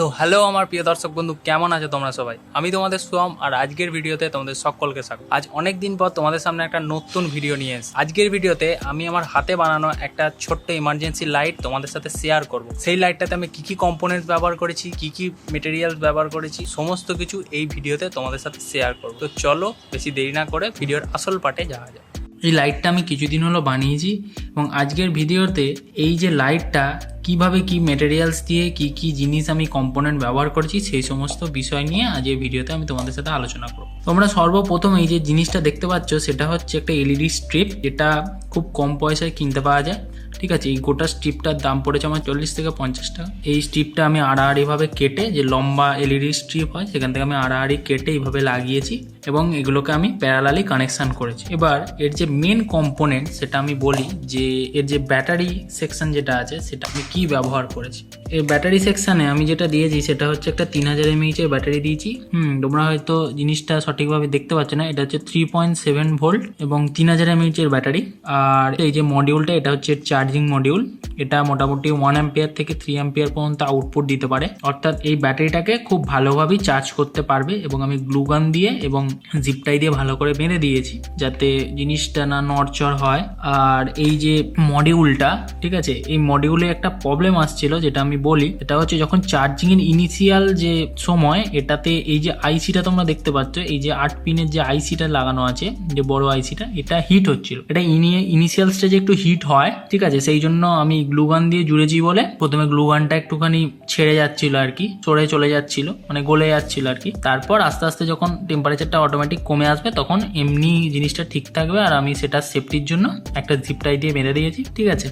তো হ্যালো আমার প্রিয় দর্শক বন্ধু, কেমন আছো তোমরা সবাই? আমি তোমাদের সোম আর আজকের ভিডিওতে তোমাদের সকলকে স্বাগত। আজ অনেক দিন পর তোমাদের সামনে একটা নতুন ভিডিও নিয়ে এসেছি। আজকের ভিডিওতে আমি আমার হাতে বানানো একটা ছোট্ট ইমার্জেন্সি লাইট তোমাদের সাথে শেয়ার করব। সেই লাইটটাতে আমি কি কি কম্পোনেন্টস ব্যবহার করেছি, কি কি মেটেরিয়ালস ব্যবহার করেছি, সমস্ত কিছু এই ভিডিওতে তোমাদের সাথে শেয়ার করব। তো চলো বেশি দেরি না করে ভিডিওর আসল পার্টে যাওয়া যায় এই লাইটটা আমি কিছুদিন হলো বানিয়েছি এবং আজকের ভিডিওতে এই যে লাইটটা কীভাবে কি মেটেরিয়ালস দিয়ে কি কি জিনিস আমি কম্পোনেন্ট ব্যবহার করেছি সেই সমস্ত বিষয় নিয়ে আজ এই ভিডিওতে আমি তোমাদের সাথে আলোচনা করব। তোমরা সর্বপ্রথম এই যে জিনিসটা দেখতে পাচ্ছ, সেটা হচ্ছে একটা এলইডি স্ট্রিপ যেটা খুব কম পয়সায় কিনতে পাওয়া যায়। ঠিক আছে, এই গোটা স্ট্রিপটার দাম পড়েছে আমার চল্লিশ থেকে পঞ্চাশ টাকা। এই স্ট্রিপটা আমি আড়াআড়িভাবে কেটে, যে লম্বা এলইডি স্ট্রিপ হয়, সেখান থেকে আমি আড়াআড়ি কেটে এইভাবে লাগিয়েছি এবং এগুলোকে আমি প্যারালালি কানেকশান করেছি। এবার এর যে মেন কম্পোনেন্ট সেটা আমি বলি যে, এর যে ব্যাটারি সেকশন যেটা আছে, সেটা আমি কি ব্যবহার করেছি। এই ব্যাটারি সেকশানে আমি যেটা দিয়েছি সেটা হচ্ছে একটা তিন হাজার এমএইচ এর ব্যাটারি দিয়েছি। হুম, তোমরা হয়তো জিনিসটা সঠিকভাবে দেখতে পাচ্ছ না। এটা হচ্ছে থ্রি পয়েন্ট সেভেন ভোল্ট এবং তিন হাজার এমএইচ এর ব্যাটারি আর এই যে মডিউলটা এটা হচ্ছে চার্জিং মডিউল এটা মোটামুটি ওয়ান অ্যাম্পিয়ার থেকে থ্রি অ্যাম্পিয়ার পর্যন্ত আউটপুট দিতে পারে। অর্থাৎ এই ব্যাটারিটাকে খুব ভালোভাবেই চার্জ করতে পারবে এবং আমি গ্লুগান দিয়ে এবং জিপটাই দিয়ে ভালো করে বেঁধে দিয়েছি যাতে জিনিসটা না নড়চড় হয়। আর এই যে মডিউলটা ঠিক আছে? এই মডিউলে একটা প্রবলেম আসছিল যেটা আমি বলি, এটা হচ্ছে যখন চার্জিং এর ইনিশিয়াল যে সময়, এটাতে এই যে আইসিটা তোমরা দেখতে পাচ্ছ, এই যে আট পিনের যে আইসিটা লাগানো আছে, যে বড় আইসিটা এটা হিট হচ্ছিল। এটা ইনিশিয়াল স্টেজে একটু হিট হয়, ঠিক আছে? সেই জন্য আমি গ্লুগান দিয়ে জুড়েছি বলে, প্রথমে গ্লুগানটা একটুখানি ছেড়ে যাচ্ছিল আর কি, সরে চলে যাচ্ছিল মানে গলে যাচ্ছিল আর কি। তারপর আস্তে আস্তে যখন টেম্পারেচারটা অটোমেটিক কমে আসবে, তখন এমনি জিনিসটা ঠিক থাকবে আর আমি সেটা সেফটির জন্য একটা জিপ টাই দিয়ে বেঁধে দিয়েছি, ঠিক আছে?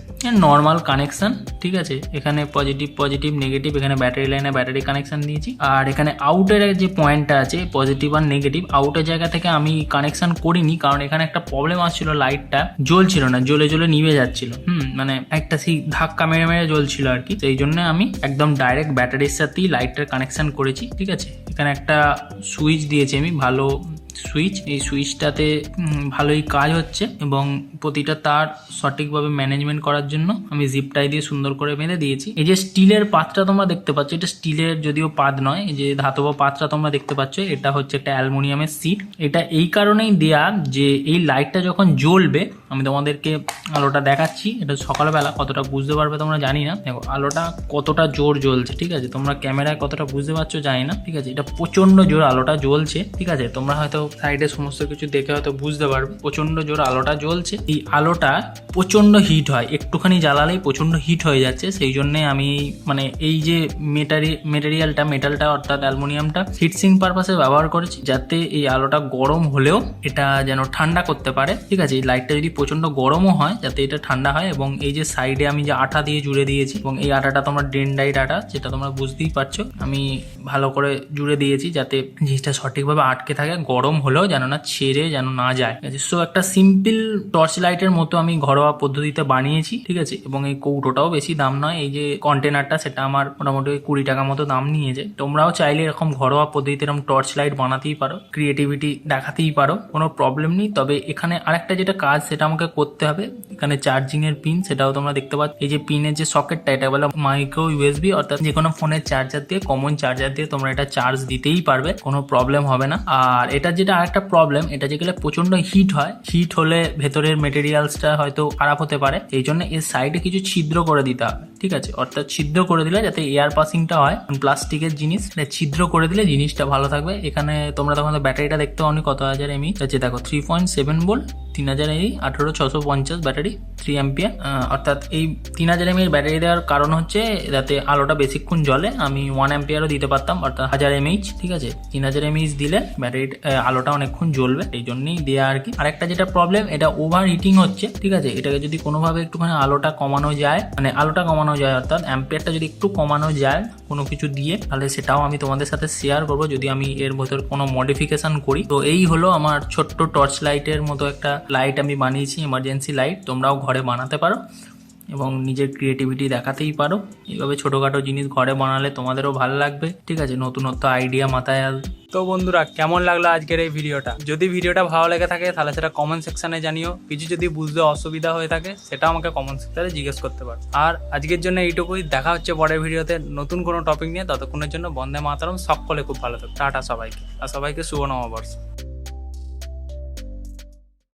নর্মাল কানেকশন ঠিক আছে? এখানে পজিটিভ পজিটিভ নেগেটিভ এখানে ব্যাটারি লাইনে ব্যাটারি কানেকশন দিয়েছি। আর এখানে আউটের যে পয়েন্টটা আছে পজিটিভ আর নেগেটিভ আউটের জায়গা থেকে আমি কানেকশন করিনি, কারণ এখানে একটা প্রবলেম আসছিল লাইটটা জ্বলছিল না, জ্বলে জ্বলে নিভে যাচ্ছিল। হুম মানে একটা সেই ধাক্কা মেরে মেরে জ্বলছিল আর কি। সেই জন্য আমি একদম ডাইরেক্ট ব্যাটারির সাথেই লাইটটার কানেকশন করেছি, ঠিক আছে? এখানে একটা সুইচ দিয়েছি আমি, ভালো সুইচ এই সুইচটাতে ভালোই কাজ হচ্ছে এবং প্রতিটা তার সঠিকভাবে ম্যানেজমেন্ট করার জন্য আমি জিপটাই দিয়ে সুন্দর করে বেঁধে দিয়েছি। এই যে স্টিলের পাতটা তোমরা দেখতে পাচ্ছ, এটা স্টিলের যদিও পাত নয় যে ধাতব পাতটা তোমরা দেখতে পাচ্ছ, এটা হচ্ছে একটা অ্যালমোনিয়ামের সিট এটা এই কারণেই দেয়া যে এই লাইটটা যখন জ্বলবে আমি তোমাদেরকে আলোটা দেখাচ্ছি। এটা সকালবেলা, কতটা বুঝতে পারবে তোমরা জানি না। দেখো, আলোটা কতটা জোর জ্বলছে, ঠিক আছে? তোমরা ক্যামেরায় কতটা বুঝতে পারছ জানি না, ঠিক আছে? এটা প্রচণ্ড জোর আলোটা জ্বলছে, ঠিক আছে? তোমরা হয়তো সাইডে সমস্ত কিছু দেখে হয়তো বুঝতে পারবে। প্রচণ্ড জোর আলোটা জ্বলছে। এই আলোটা প্রচণ্ড হিট হয়। একটুখানি জ্বালালেই প্রচণ্ড হিট হয়ে যাচ্ছে। সেই জন্যে আমি মানে এই যে মেটারি মেটেরিয়ালটা মেটালটা অর্থাৎ অ্যালুমিনিয়ামটা হিটসিং পারপাসে ব্যবহার করেছি, যাতে এই আলোটা গরম হলেও এটা যেন ঠান্ডা করতে পারে, ঠিক আছে? এই লাইটটা যদি প্রচণ্ড গরমও হয় যাতে এটা ঠান্ডা হয় এবং এই যে সাইডে আমি যে আঠা দিয়ে জুড়ে দিয়েছি এবং এই আটাটা তোমরা ডেন্ডাইট আটা যেটা তোমরা বুঝতেই পারছ, আমি ভালো করে জুড়ে দিয়েছি যাতে জিনিসটা সঠিকভাবে আটকে থাকে, গরম হলেও যেন না ছেড়ে যেন না যায়। ঠিক আছে সো একটা সিম্পল টর্চ লাইটের মতো আমি ঘরোয়া পদ্ধতিতে বানিয়েছি, ঠিক আছে, এবং এই কৌটোটাও বেশি দাম নয়, এই যে কন্টেনারটা সেটা আমার মোটামুটি কুড়ি টাকা মতো দাম নিয়েছে। তোমরাও চাইলে এরকম ঘরোয়া পদ্ধতিতে এরকম টর্চ লাইট বানাতেই পারো ক্রিয়েটিভিটি দেখাতেই পারো, কোনো প্রবলেম নেই, তবে এখানে আরেকটা যেটা কাজ সেটা আমাকে করতে হবে। এখানে চার্জিং এর পিন সেটাও তোমরা দেখতে পাচ্ছ। এই যে পিনের যে সকেটটা এটা বলে মাইক্রো ইউএসবি অর্থাৎ যে কোনো ফোনের চার্জার দিয়ে কমন চার্জার দিয়ে তোমরা এটা চার্জ দিতেই পারবে, কোনো প্রবলেম হবে না। আর এটা যেটা আরেকটা প্রবলেম এটা যেগুলো প্রচণ্ড হিট হয়। হিট হলে ভেতরের মেটেরিয়ালসটা হয়তো খারাপ হতে পারে। এই জন্য এর সাইডে কিছু ছিদ্র করে দিতে হবে, ঠিক আছে? অর্থাৎ ছিদ্র করে দিলে যাতে এয়ার পাসিংটা হয় প্লাস্টিকের জিনিস এটা ছিদ্র করে দিলে জিনিসটা ভালো থাকবে। এখানে তোমরা তখন ব্যাটারিটা দেখতে অনেক কত হাজার এমই হচ্ছে দেখো থ্রি পয়েন্ট সেভেন ভোল্ট তিন হাজার এমই আঠারো ছশো পঞ্চাশ ব্যাটারি থ্রি অ্যাম্পিয়ার অর্থাৎ এই তিন হাজার এমএর ব্যাটারি দেওয়ার কারণ হচ্ছে যাতে আলোটা বেশিক্ষণ জ্বলে। আমি ওয়ান অ্যাম্পিয়ারও দিতে পারতাম, অর্থাৎ হাজার এমএইচ ঠিক আছে? তিন হাজার এমএইচ দিলে ব্যাটারি আলোটা অনেকক্ষণ জ্বলবে, এই জন্যই দেওয়া আর কি। আরেকটা যেটা প্রবলেম এটা ওভার হিটিং হচ্ছে, ঠিক আছে? এটাকে যদি কোনোভাবে একটুখানি আলোটা কমানো যায় মানে আলোটা কমানো যায়, অর্থাৎ অ্যাম্পিয়ারটা যদি একটু কমানো যায় কোনো কিছু দিয়ে, তাহলে সেটাও আমি তোমাদের সাথে শেয়ার করব, যদি আমি এর ভেতর কোনো মডিফিকেশন করি। তো এই হলো আমার ছোট্ট টর্চ লাইটের মতো একটা লাইট আমি বানিয়েছি এমার্জেন্সি লাইট তোমরাও ঘরে বানাতে পারো এবং নিজের ক্রিয়েটিভিটি দেখাতেই পারো। এইভাবে ছোটোখাটো জিনিস ঘরে বানালে তোমাদেরও ভালো লাগবে। ঠিক আছে, নতুনত্ব আইডিয়া মাথায় আসবে। তো বন্ধুরা, কেমন লাগল আজকের এই ভিডিওটা? যদি ভিডিওটা ভালো লেগে থাকে, তাহলে সেটা কমেন্ট সেকশানে জানিও। কিছু যদি বুঝতে অসুবিধা হয়ে থাকে, সেটা আমাকে কমেন্ট সেকশনে জিজ্ঞেস করতে পারো। আর আজকের জন্য এইটুকুই। দেখা হচ্ছে পরের ভিডিওতে নতুন কোনো টপিক নিয়ে। ততক্ষণের জন্য বন্দে মাতারম। সকলে খুব ভালো থাকবে টাটা সবাইকে। আর সবাইকে শুভ নববর্ষ।